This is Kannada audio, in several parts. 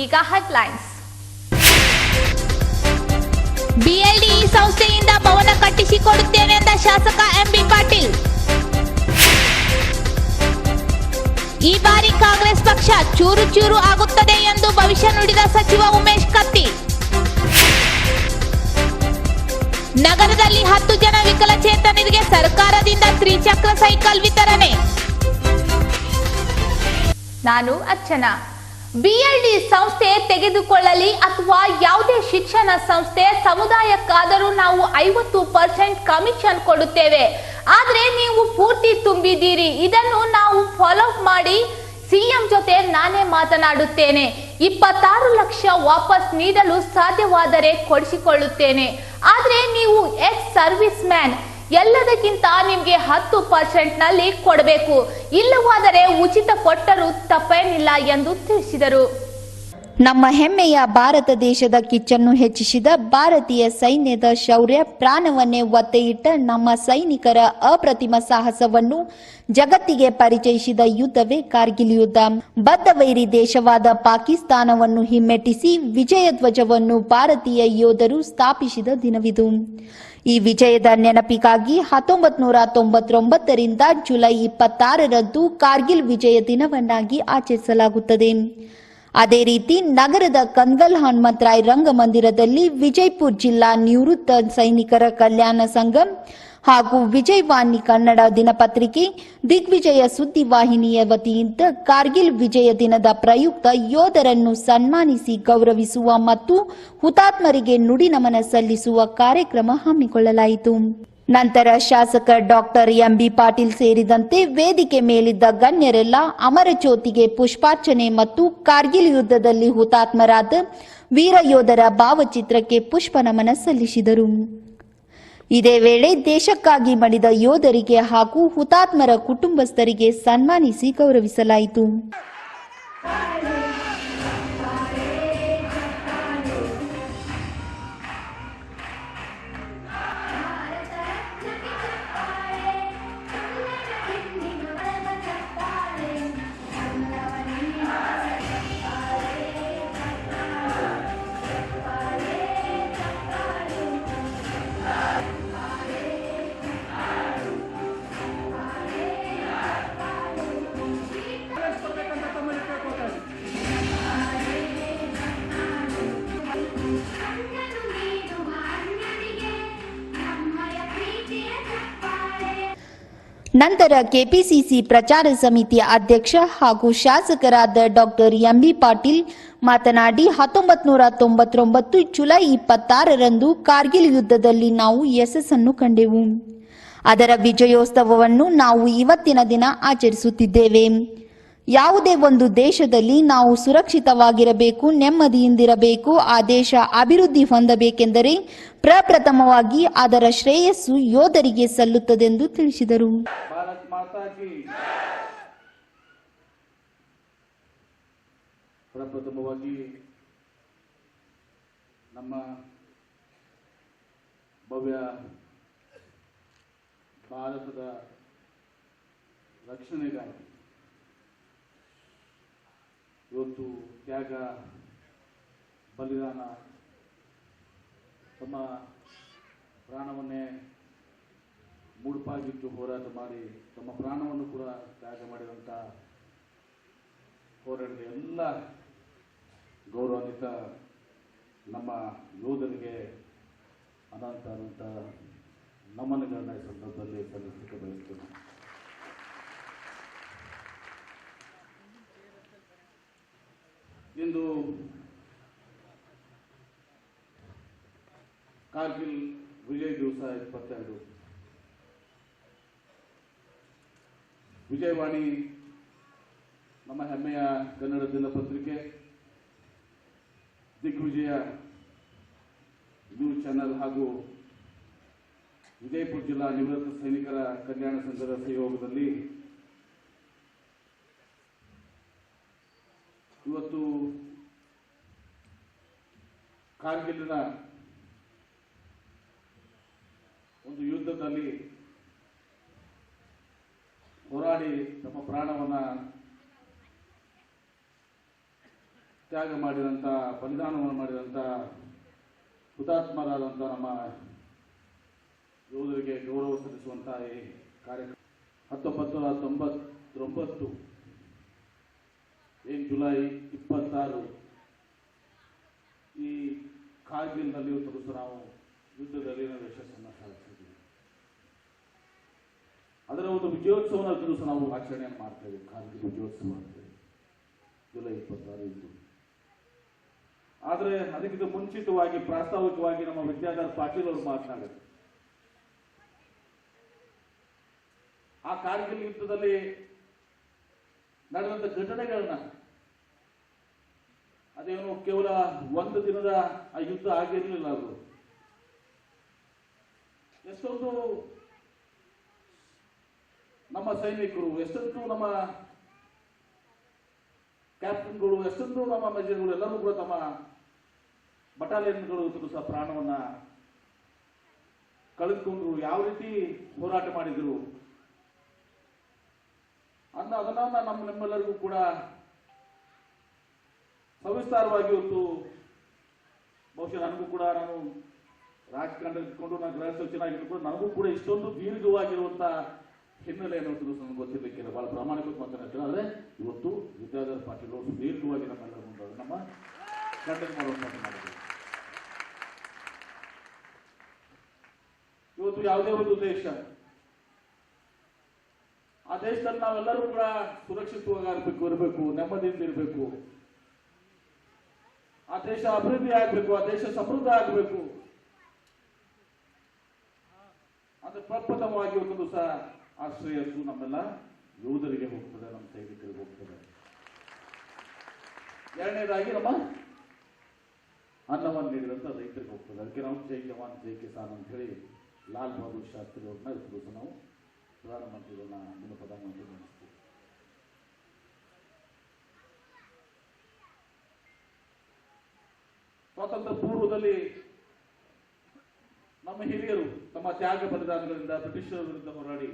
ಇದೀಗ ಹೆಡ್ಲೈನ್ಸ್ ಬಿಎಲ್ಡಿ ಸಂಸ್ಥೆಯಿಂದ ಭವನ ಕಟ್ಟಿಸಿಕೊಡುತ್ತೇನೆ ಎಂದ ಶಾಸಕ ಎಂಬಿ ಪಾಟೀಲ್. ಈ ಬಾರಿ ಕಾಂಗ್ರೆಸ್ ಪಕ್ಷ ಚೂರು ಚೂರು ಆಗುತ್ತದೆ ಎಂದು ಭವಿಷ್ಯ ನುಡಿದ ಸಚಿವ ಉಮೇಶ್ ಕತ್ತಿ. ನಗರದಲ್ಲಿ ಹತ್ತು ಜನ ವಿಕಲಚೇತನರಿಗೆ ಸರ್ಕಾರದಿಂದ ತ್ರಿಚಕ್ರ ಸೈಕಲ್ ವಿತರಣೆ. ನಾನು ಅರ್ಚನಾ. ಬಿಎಲ್ಡಿ ಸಂಸ್ಥೆ ತೆಗೆದುಕೊಳ್ಳಲಿ ಅಥವಾ ಯಾವುದೇ ಶಿಕ್ಷಣ ಸಂಸ್ಥೆ ಸಮುದಾಯಕ್ಕಾದರೂ ನಾವು ಐವತ್ತು ಪರ್ಸೆಂಟ್ ಕಮಿಷನ್ ಕೊಡುತ್ತೇವೆ. ಆದರೆ ನೀವು ಪೂರ್ತಿ ತುಂಬಿದ್ದೀರಿ. ಇದನ್ನು ನಾವು ಫಾಲೋ ಮಾಡಿ ಸಿಎಂ ಜೊತೆ ನಾನೇ ಮಾತನಾಡುತ್ತೇನೆ. ಇಪ್ಪತ್ತಾರು ಲಕ್ಷ ವಾಪಸ್ ನೀಡಲು ಸಾಧ್ಯವಾದರೆ ಕೊಡಿಸಿಕೊಳ್ಳುತ್ತೇನೆ. ಆದರೆ ನೀವು ಎಕ್ಸ್ ಸರ್ವಿಸ್ ಮ್ಯಾನ್ ಎಲ್ಲದಕ್ಕಿಂತ ನಿಮ್ಗೆ ಹತ್ತು ಪರ್ಸೆಂಟ್ನಲ್ಲಿ ಕೊಡಬೇಕು. ಇಲ್ಲವಾದರೆ ಉಚಿತ ಕೊಟ್ಟರೂ ತಪ್ಪೇನಿಲ್ಲ ಎಂದು ತಿಳಿಸಿದರು. ನಮ್ಮ ಹೆಮ್ಮೆಯ ಭಾರತ ದೇಶದ ಕಿಚ್ಚನ್ನು ಹೆಚ್ಚಿಸಿದ ಭಾರತೀಯ ಸೈನ್ಯದ ಶೌರ್ಯ ಪ್ರಾಣವನ್ನೇ ಒತ್ತೆಯಿಟ್ಟ ನಮ್ಮ ಸೈನಿಕರ ಅಪ್ರತಿಮ ಸಾಹಸವನ್ನು ಜಗತ್ತಿಗೆ ಪರಿಚಯಿಸಿದ ಯುದ್ಧವೇ ಕಾರ್ಗಿಲ್ ಯುದ್ಧ. ಬದ್ಧವೈರಿ ದೇಶವಾದ ಪಾಕಿಸ್ತಾನವನ್ನು ಹಿಮ್ಮೆಟ್ಟಿಸಿ ವಿಜಯ ಧ್ವಜವನ್ನು ಭಾರತೀಯ ಯೋಧರು ಸ್ಥಾಪಿಸಿದ ದಿನವಿದು. ಈ ವಿಜಯದ ನೆನಪಿಗಾಗಿ ಹತ್ತೊಂಬತ್ ನೂರ ತೊಂಬತ್ತೊಂಬತ್ತರಿಂದ ಜುಲೈ ಇಪ್ಪತ್ತಾರರಂದು ಕಾರ್ಗಿಲ್ ವಿಜಯ ದಿನವನ್ನಾಗಿ ಆಚರಿಸಲಾಗುತ್ತದೆ. ಅದೇ ರೀತಿ ನಗರದ ಕನ್ವಲ್ ಹನುಮಂತರಾಯ್ ರಂಗಮಂದಿರದಲ್ಲಿ ವಿಜಯಪುರ ಜಿಲ್ಲಾ ನಿವೃತ್ತ ಸೈನಿಕರ ಕಲ್ಯಾಣ ಸಂಘ ಹಾಗೂ ವಿಜಯವಾಣಿ ಕನ್ನಡ ದಿನಪತ್ರಿಕೆ ದಿಗ್ವಿಜಯ ಸುದ್ದಿವಾಹಿನಿಯ ವತಿಯಿಂದ ಕಾರ್ಗಿಲ್ ವಿಜಯ ದಿನದ ಪ್ರಯುಕ್ತ ಯೋಧರನ್ನು ಸನ್ಮಾನಿಸಿ ಗೌರವಿಸುವ ಮತ್ತು ಹುತಾತ್ಮರಿಗೆ ನುಡಿ ನಮನ ಸಲ್ಲಿಸುವ ಕಾರ್ಯಕ್ರಮ ಹಮ್ಮಿಕೊಳ್ಳಲಾಯಿತು. ನಂತರ ಶಾಸಕ ಡಾಕ್ಟರ್ ಎಂಬಿ ಪಾಟೀಲ್ ಸೇರಿದಂತೆ ವೇದಿಕೆ ಮೇಲಿದ್ದ ಗಣ್ಯರೆಲ್ಲ ಅಮರಜ್ಯೋತಿಗೆ ಪುಷ್ಪಾರ್ಚನೆ ಮತ್ತು ಕಾರ್ಗಿಲ್ ಯುದ್ಧದಲ್ಲಿ ಹುತಾತ್ಮರಾದ ವೀರ ಯೋಧರ ಭಾವಚಿತ್ರಕ್ಕೆ ಪುಷ್ಪ ನಮನ ಸಲ್ಲಿಸಿದರು. ಇದೇ ವೇಳೆ ದೇಶಕ್ಕಾಗಿ ಮಡಿದ ಯೋಧರಿಗೆ ಹಾಗೂ ಹುತಾತ್ಮರ ಕುಟುಂಬಸ್ಥರಿಗೆ ಸನ್ಮಾನಿಸಿ ಗೌರವಿಸಲಾಯಿತು. ನಂತರ ಕೆಪಿಸಿಸಿ ಪ್ರಚಾರ ಸಮಿತಿ ಅಧ್ಯಕ್ಷ ಹಾಗೂ ಶಾಸಕರಾದ ಡಾಕ್ಟರ್ ಎಂಬಿ ಪಾಟೀಲ್ ಮಾತನಾಡಿ ಹತ್ತೊಂಬತ್ ನೂರ ತೊಂಬತ್ತೊಂಬತ್ತು ಜುಲೈ ಇಪ್ಪತ್ತಾರರಂದು ಕಾರ್ಗಿಲ್ ಯುದ್ಧದಲ್ಲಿ ನಾವು ಯಶಸ್ಸನ್ನು ಕಂಡೆವು. ಅದರ ವಿಜಯೋತ್ಸವವನ್ನು ನಾವು ಇವತ್ತಿನ ದಿನ ಆಚರಿಸುತ್ತಿದ್ದೇವೆ. ಯಾವುದೇ ಒಂದು ದೇಶದಲ್ಲಿ ನಾವು ಸುರಕ್ಷಿತವಾಗಿರಬೇಕು, ನೆಮ್ಮದಿಯಿಂದಿರಬೇಕು, ಆ ದೇಶ ಅಭಿವೃದ್ಧಿ ಹೊಂದಬೇಕೆಂದರೆ ಪ್ರಪ್ರಥಮವಾಗಿ ಅದರ ಶ್ರೇಯಸ್ಸು ಯೋಧರಿಗೆ ಸಲ್ಲುತ್ತದೆಂದು ತಿಳಿಸಿದರು. ಭಾರತ್ की ಪ್ರಪ್ರಥಮವಾಗಿ ನಮ್ಮ ಭವ್ಯ ಭಾರತದ ರಕ್ಷಣೆಗಾಗಿ ಇವತ್ತು ತ್ಯಾಗ ಬಲಿದಾನ ತಮ್ಮ ಪ್ರಾಣವನ್ನೇ ಮುಡುಪಾಗಿಟ್ಟು ಹೋರಾಟ ಮಾಡಿ, ತಮ್ಮ ಪ್ರಾಣವನ್ನು ಕೂಡ ತ್ಯಾಗ ಮಾಡಿದಂಥ ಹೋರಾಟದ ಎಲ್ಲ ಗೌರವಾನ್ವಿತ ನಮ್ಮ ಯೋಧರಿಗೆ ಅನಂತ ಅನಂತ ನಮನಗಳನ್ನ ಈ ಸಂದರ್ಭದಲ್ಲಿ ಸಲ್ಲಿಸಲಿಕ್ಕೆ ಬಯಸ್ತೇನೆ. ಇಂದು ಕಾರ್ಗಿಲ್ ವಿಜಯ್ ದಿವಸ ಇಪ್ಪತ್ತೆರಡು. ವಿಜಯವಾಣಿ, ನಮ್ಮ ಹೆಮ್ಮೆಯ ಕನ್ನಡ ದಿನಪತ್ರಿಕೆ ದಿಗ್ವಿಜಯ ನ್ಯೂಸ್ ಚಾನೆಲ್ ಹಾಗೂ ವಿಜಯಪುರ ಜಿಲ್ಲಾ ನಿವೃತ್ತ ಸೈನಿಕರ ಕಲ್ಯಾಣ ಸಂಘದ ಸಹಯೋಗದಲ್ಲಿ ಇವತ್ತು ಕಾರ್ಗಿಲ್ನ ಒಂದು ಯುದ್ಧದಲ್ಲಿ ಹೋರಾಡಿ ತಮ್ಮ ಪ್ರಾಣವನ್ನ ತ್ಯಾಗ ಮಾಡಿದಂಥ ಬಲಿದಾನವನ್ನು ಮಾಡಿದಂಥ ಹುತಾತ್ಮರಾದಂಥ ನಮ್ಮ ಯೋಧರಿಗೆ ಗೌರವ ಸಲ್ಲಿಸುವಂಥ ಈ ಕಾರ್ಯಕ್ರಮ. ಹತ್ತೊಂಬತ್ತು ನೂರ ತೊಂಬತ್ತೊಂಬತ್ತು, ಏನು ಜುಲೈ ಇಪ್ಪತ್ತಾರು, ಈ ಕಾರ್ಗಿಲ್ನಲ್ಲಿ ಸಹ ನಾವು ಯುದ್ಧದಲ್ಲಿ ನಾವು ಯಶಸ್ಸನ್ನು ಸಾಧಿಸಿದ್ದೀವಿ ಅದರ ಒಂದು ವಿಜಯೋತ್ಸವನ ದಿವಸ ನಾವು ಆಚರಣೆ ಮಾಡ್ತೇವೆ. ಕಾರ್ಗಿ ವಿಜಯೋತ್ಸವ ಅಂತೇಳಿ ಜುಲೈ ಇಪ್ಪತ್ತಾರು ಇದ್ದು ಆದರೆ ಅದಕ್ಕಿಂತ ಮುಂಚಿತವಾಗಿ, ಪ್ರಾಸ್ತಾವಿಕವಾಗಿ ನಮ್ಮ ವಿದ್ಯಾಧರ್ ಪಾಟೀಲ್ ಅವರು ಮಾತನಾಡಿದರು. ಆ ಕಾರ್ಗಿಲ್ ಯುದ್ಧದಲ್ಲಿ ನಡೆದಂತ ಘಟನೆಗಳನ್ನ, ಅದೇನು ಕೇವಲ ಒಂದು ದಿನದ ಆ ಯುದ್ಧ ಆಗಿರಲಿಲ್ಲ ಅದು ಎಷ್ಟೊಂದು ನಮ್ಮ ಸೈನಿಕರು ಎಷ್ಟೊಂದು ನಮ್ಮ ಕ್ಯಾಪ್ಟನ್ಗಳು ಎಷ್ಟೊಂದು ನಮ್ಮ ಮೇಜರ್ಗಳು, ಎಲ್ಲರೂ ಕೂಡ ತಮ್ಮ ಬಟಾಲಿಯನ್ಗಳು ಸಹ ಪ್ರಾಣವನ್ನ ಕಳೆದುಕೊಂಡ್ರು, ಯಾವ ರೀತಿ ಹೋರಾಟ ಮಾಡಿದ್ರು. ಅನ್ನ, ಅದನ್ನ ನಮ್ಮ ನಮ್ಮೆಲ್ಲರಿಗೂ ಕೂಡ ಸವಿಸ್ತಾರವಾಗಿ ಇವತ್ತು ಬಹುಶಃ ನನಗೂ ಕೂಡ ನಾನು ರಾಜಕಾರಣ ಇಟ್ಕೊಂಡು, ನಾನು ಗೃಹ ಸಚಿವನಾಗಿದ್ದು ಕೂಡ ನನಗೂ ಕೂಡ ಇಷ್ಟೊಂದು ದೀರ್ಘವಾಗಿರುವಂತ ಏನು ಇವತ್ತು ನನಗೆ ಗೊತ್ತಿರಲಿಕ್ಕಿಲ್ಲ. ಬಹಳ ಪ್ರಾಮಾಣಿಕವಾಗಿ ಮಾತನಾಡ್ತಾರೆ ಆದರೆ ಇವತ್ತು ವಿದ್ಯಾಧರ ಪಾಟೀಲ್ ಅವರು ಸುದೀರ್ಘವಾಗಿ ನಮ್ಮೆಲ್ಲರ ಮುಂದೆ ನಮ್ಮ ಖಂಡನೆ ಮಾಡುವಂತ ಮಾಡಿದ್ರು. ಇವತ್ತು ಯಾವುದೇ ಒಂದು ದೇಶ, ಆ ದೇಶದಲ್ಲಿ ನಾವೆಲ್ಲರೂ ಕೂಡ ಸುರಕ್ಷಿತವಾಗಿ ಇರಬೇಕು ಇರಬೇಕು, ನೆಮ್ಮದಿಯಿಂದ ಇರಬೇಕು. ಆ ದೇಶ ಅಭಿವೃದ್ಧಿ ಆಗಬೇಕು, ಆ ದೇಶ ಸಮೃದ್ಧ ಆಗಬೇಕು. ಅಂದ್ರೆ ಪ್ರಪ್ರಥಮವಾಗಿ ಒಂದು ಸಹ ಆ ನಮ್ಮೆಲ್ಲ ಯೋಧರಿಗೆ ಹೋಗ್ತದೆ, ನಮ್ಮ ಸೈನಿಕರಿಗೆ ಹೋಗ್ತದೆ. ಎರಡನೇದಾಗಿ ನಮ್ಮ ಅನ್ನವನ್ನು ನೀಡಿದಂತ ರೈತರಿಗೆ ಹೋಗ್ತದೆ. ಅದಕ್ಕೆ ನಾವು ಜೈ ಜವಾನ್, ಜೈ ಕಿಸಾನ್ ಅಂತ ಹೇಳಿ ಲಾಲ್ ಬಹದ್ದೂರ್ ಶಾಸ್ತ್ರಿ ಅವ್ರನ್ನ ದಿವಸ ನಾವು ಪ್ರಧಾನಮಂತ್ರಿಗಳನ್ನ ಅಂದಿನ ಪ್ರಧಾನಮಂತ್ರಿ ಸ್ವಾತಂತ್ರ್ಯ ಪೂರ್ವದಲ್ಲಿ ನಮ್ಮ ಹಿರಿಯರು ತಮ್ಮ ತ್ಯಾಗ ಬಲಿದಾನಗಳಿಂದ ಬ್ರಿಟಿಷರ ವಿರುದ್ಧ ಹೋರಾಡಿ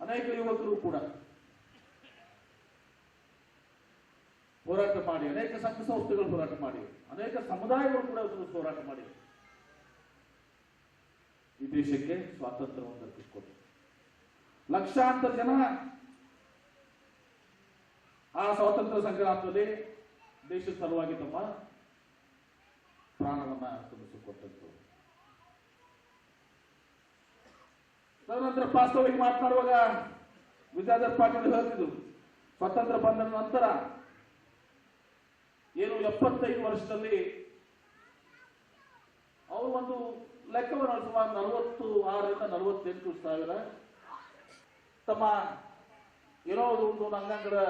ಅನೇಕ ಯುವಕರು ಕೂಡ ಹೋರಾಟ ಮಾಡಿ, ಅನೇಕ ಸಂಘ ಸಂಸ್ಥೆಗಳು ಹೋರಾಟ ಮಾಡಿ, ಅನೇಕ ಸಮುದಾಯಗಳು ಕೂಡ ಹೋರಾಟ ಮಾಡಿ. ಈ ದೇಶಕ್ಕೆ ಸ್ವಾತಂತ್ರ್ಯವನ್ನು ದೊರಕಿಸಿಕೊಟ್ರು ಲಕ್ಷಾಂತರ ಜನ ಆ ಸ್ವಾತಂತ್ರ್ಯ ಸಂಗ್ರಾಮದಲ್ಲಿ ದೇಶದ ಸಲುವಾಗಿ ತಮ್ಮ ಪ್ರಾಣವನ್ನ ತುಂಬಿಸಿಕೊಟ್ಟಂತು ತದನಂತರ ವಾಸ್ತವವಾಗಿ ಮಾತನಾಡುವಾಗ ವಿದ್ಯಾಧರ್ ಪಾಟೀಲ್ ಹೇಳ್ತಿದ್ರು. ಸ್ವಾತಂತ್ರ್ಯ ಬಂದ ನಂತರ ಏನು ಎಪ್ಪತ್ತೈದು ವರ್ಷದಲ್ಲಿ ಅವರು ಒಂದು ಲೆಕ್ಕವನ್ನು ಸುಮಾರು ನಲವತ್ತು ಆರರಿಂದ ನಲವತ್ತೆಂಟು ಸಾವಿರ ತಮ್ಮ ಏನೋ ಒಂದು ಅಂಗಾಂಗದ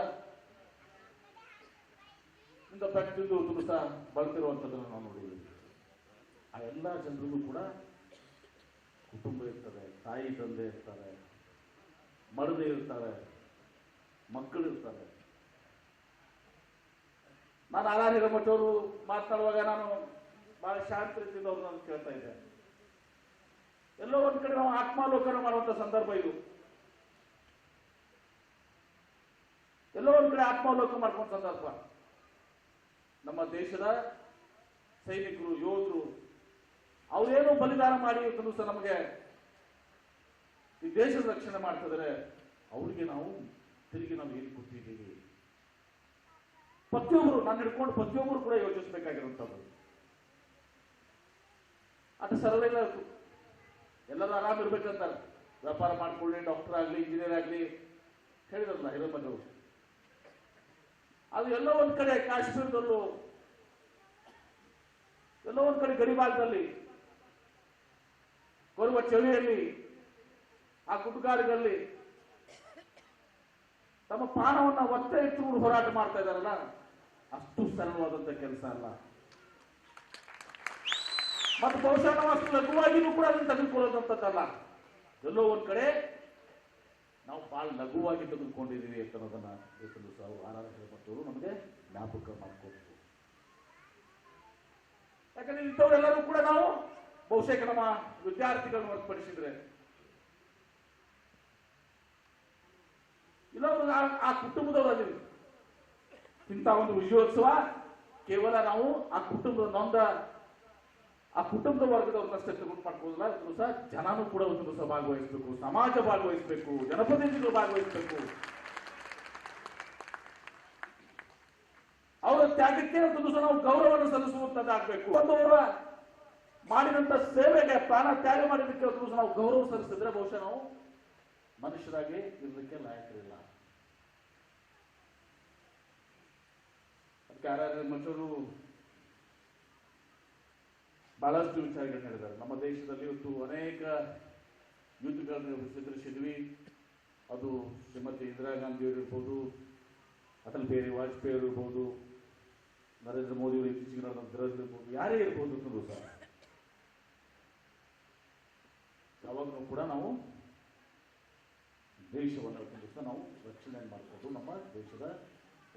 ಇಂದ ಒಂದು ಸಹ ಬಳಸಿರುವಂಥದ್ದನ್ನು ನಾವು ನೋಡಿದ್ದೀವಿ. ಆ ಎಲ್ಲ ಜನರಿಗೂ ಕೂಡ ಕುಟುಂಬ ಇರ್ತದೆ, ತಾಯಿ ತಂದೆ ಇರ್ತಾರೆ ಮರದೆ ಇರ್ತಾರೆ, ಮಕ್ಕಳು ಇರ್ತಾರೆ. ನಾನು ಆರಾಧ್ಯ ಮಠವರು ಮಾತಾಡುವಾಗ ನಾನು ಬಹಳ ಶಾಂತ ರೀತಿಯಿಂದ ಅವ್ರು ನಾನು ಕೇಳ್ತಾ ಇದ್ದೆ. ಎಲ್ಲೋ ಒಂದ್ ಕಡೆ ನಾವು ಆತ್ಮಾಲೋಕನ ಮಾಡುವಂತ ಸಂದರ್ಭ ಇದು. ಎಲ್ಲೋ ಒಂದ್ ಕಡೆ ಆತ್ಮಾಲೋಕ ಮಾಡ್ಕೊಂಡ ಸಂದರ್ಭ. ನಮ್ಮ ದೇಶದ ಸೈನಿಕರು, ಯೋಧರು ಅವರೇನು ಬಲಿದಾನ ಮಾಡಿ ಇವತ್ತು ನಮಗೆ ಈ ದೇಶದ ರಕ್ಷಣೆ ಮಾಡ್ತಿದ್ರೆ ಅವರಿಗೆ ನಾವು ತಿರುಗಿ ನಾವು ಏನು ಕೊಟ್ಟಿದ್ದೀವಿ? ಪ್ರತಿಯೊಬ್ಬರು, ನಾನು ಹಿಡ್ಕೊಂಡು ಪ್ರತಿಯೊಬ್ಬರು ಕೂಡ ಯೋಚಿಸಬೇಕಾಗಿರುವಂಥದ್ದು. ಅದು ಸರಳ ಇಲ್ಲ. ಎಲ್ಲರೂ ಆರಾಮ್ ಇರ್ಬೇಕಂತಾರೆ. ವ್ಯಾಪಾರ ಮಾಡ್ಕೊಳ್ಳಿ ಡಾಕ್ಟರ್ ಆಗಲಿ ಇಂಜಿನಿಯರ್ ಆಗಲಿ. ಹೇಳಿದ್ರಲ್ಲ ಹಿರೇಮಠರು ಅದು ಎಲ್ಲೋ ಒಂದ್ ಕಡೆ ಕಾಶ್ಮೀರದಲ್ಲೂ, ಎಲ್ಲೋ ಒಂದ್ ಕಡೆ ಗಡಿ ಭಾಗದಲ್ಲಿ ಬರುವ ಚಳಿಯಲ್ಲಿ ಆ ಗುಡ್ಗಾಡುಗಳಲ್ಲಿ ತಮ್ಮ ಪ್ರಾಣವನ್ನ ಒತ್ತೆ ಇಟ್ಟುಕೊಂಡು ಹೋರಾಟ ಮಾಡ್ತಾ ಇದಾರಲ್ಲ ಅಷ್ಟು ಸರಳವಾದಂತ ಕೆಲಸ ಅಲ್ಲ. ಮತ್ತು ಬಹುಶಃ ನಾವು ಅಷ್ಟು ಕೂಡ ಅದನ್ನು ತೆಗೆದುಕೊಳ್ಳೋದಂಥದ್ದಲ್ಲ ಎಲ್ಲೋ ಒಂದ್ ಕಡೆ ನಾವು ಬಹಳ ಲಘುವಾಗಿ ತೆಗೆದುಕೊಂಡಿದ್ದೀವಿ ಅನ್ನೋದನ್ನ ಇವತ್ತು ಸಹ ಆರಾಧನೆ ಆರ್ ಮತ್ತವರು ನಮಗೆ ಜ್ಞಾಪಕ ಮಾಡ್ಕೋಬೇಕು ಯಾಕಂದ್ರೆ ಇಂಥವರೆಲ್ಲರೂ ಕೂಡ ನಾವು ಬಹುಶಃ ನಮ್ಮ ವಿದ್ಯಾರ್ಥಿಗಳನ್ನು ಹೊರತುಪಡಿಸಿದ್ರೆ? ಇಲ್ಲ ಆ- ಕುಟುಂಬದವರು ಇಂಥ ಒಂದು ವಿಜಯೋತ್ಸವ ಕೇವಲ ನಾವು ಆ ಕುಟುಂಬದ ನೊಂದ, ಆ ಕುಟುಂಬದ ವರ್ಗದವ್ರನ್ನಷ್ಟೇ ತಗೊಂಡು ಮಾಡ್ಕೋದಿಲ್ಲ ಇದ್ರು ಸಹ ಜನನೂ ಕೂಡ ಒಂದು ಸಹ ಭಾಗವಹಿಸಬೇಕು, ಸಮಾಜ ಭಾಗವಹಿಸಬೇಕು, ಜನಪ್ರತಿನಿಧಿಗಳು ಭಾಗವಹಿಸಬೇಕು. ಅವರ ತ್ಯಾಗಕ್ಕೆ ಒಂದು ದಿವಸ ನಾವು ಗೌರವವನ್ನು ಸಲ್ಲಿಸುವಂತದ್ದಾಗಬೇಕು. ಒಂದು ಅವರ ಮಾಡಿದಂತ ಸೇವೆಗೆ ಪ್ರಾಣ ತ್ಯಾಗ ಮಾಡಿದ್ದಕ್ಕೆ ನಾವು ಗೌರವ ಸಲ್ಲಿಸಿದ್ರೆ ಬಹುಶಃ ನಾವು ಮನುಷ್ಯರಾಗಿ ಇರಲಿಕ್ಕೆ ಲಾಯಕರಿಲ್ಲ. ಅದಕ್ಕೆ ಯಾರ್ಯಾರು ಮನುಷ್ಯರು ಬಹಳಷ್ಟು ವಿಚಾರಗಳು ಹೇಳಿದ್ದಾರೆ. ನಮ್ಮ ದೇಶದಲ್ಲಿ ಇವತ್ತು ಅನೇಕ ಯುದ್ಧಗಳನ್ನು ಎದುರಿಸಿದ್ವಿ ಅದು ಶ್ರೀಮತಿ ಇಂದಿರಾ ಗಾಂಧಿ ಅವರು ಇರ್ಬೋದು, ಅಟಲ್ ಬಿಹಾರಿ ವಾಜಪೇಯಿ ಅವರು ಇರ್ಬೋದು, ನರೇಂದ್ರ ಮೋದಿ ಅವರು ಇತ್ತೀಚೆಗೆ ನಡೆದಂತ ಇರ್ಬೋದು, ಯಾರೇ ಇರ್ಬೋದು ಸರ್ ಸಹ ಯಾವಾಗಲೂ ಕೂಡ ನಾವು ದೇಶವನ್ನು ದಿವಸ ನಾವು ರಕ್ಷಣೆ ಮಾಡಿಕೊಂಡು ನಮ್ಮ ದೇಶದ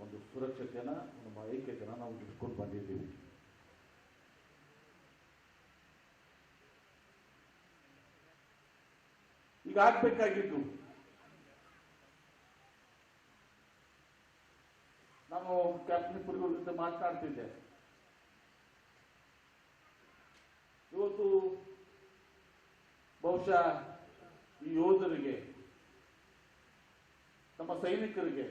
ಒಂದು ಸುರಕ್ಷತೆಯನ್ನ, ನಮ್ಮ ಐಕ್ಯತೆಯನ್ನ ನಾವು ಇಟ್ಕೊಂಡು ಬಂದಿದ್ದೀವಿ. ಈಗ ಆಗ್ಬೇಕಾಗಿದ್ದು, ನಾನು ಕ್ಯಾಪ್ಟನ್ ಪುರಿಗಳ ಜೊತೆ ಮಾತನಾಡ್ತಿದ್ದೆ ಇವತ್ತು ಬಹುಶಃ ಈ ಯೋಧರಿಗೆ, ನಮ್ಮ ಸೈನಿಕರಿಗೆ,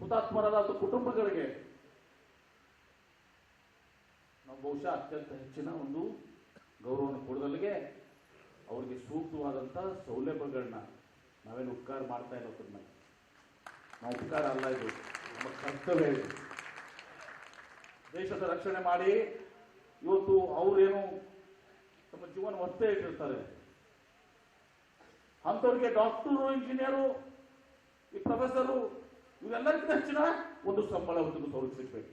ಹುತಾತ್ಮರಾದ ಕುಟುಂಬಗಳಿಗೆ ನಾವು ಬಹುಶಃ ಅತ್ಯಂತ ಹೆಚ್ಚಿನ ಒಂದು ಗೌರವವನ್ನು ಕೊಡದಲ್ಲಿಗೆ ಅವರಿಗೆ ಸೂಕ್ತವಾದಂಥ ಸೌಲಭ್ಯಗಳನ್ನ ನಾವೇನು ಉಪಕಾರ ಮಾಡ್ತಾ ಇರೋದನ್ನ ನಾವು ಉಪಕಾರ ಅಲ್ಲ ಇದು. ನಮ್ಮ ಕರ್ತವ್ಯ ಇದು. ದೇಶದ ರಕ್ಷಣೆ ಮಾಡಿ ಇವತ್ತು ಅವರೇನು ತಮ್ಮ ಜೀವನ ಒತ್ತೆ ಇಟ್ಟಿರ್ತಾರೆ. ಅಂಥವ್ರಿಗೆ ಡಾಕ್ಟರು ಇಂಜಿನಿಯರು ಈ ಪ್ರೊಫೆಸರು ಇವೆಲ್ಲರಿಗಿಂತ ಹೆಚ್ಚಿನ ಒಂದು ಸಂಬಳ ಒಂದು ಸೌಲಭ್ಯ ಸಿಗ್ಬೇಕು.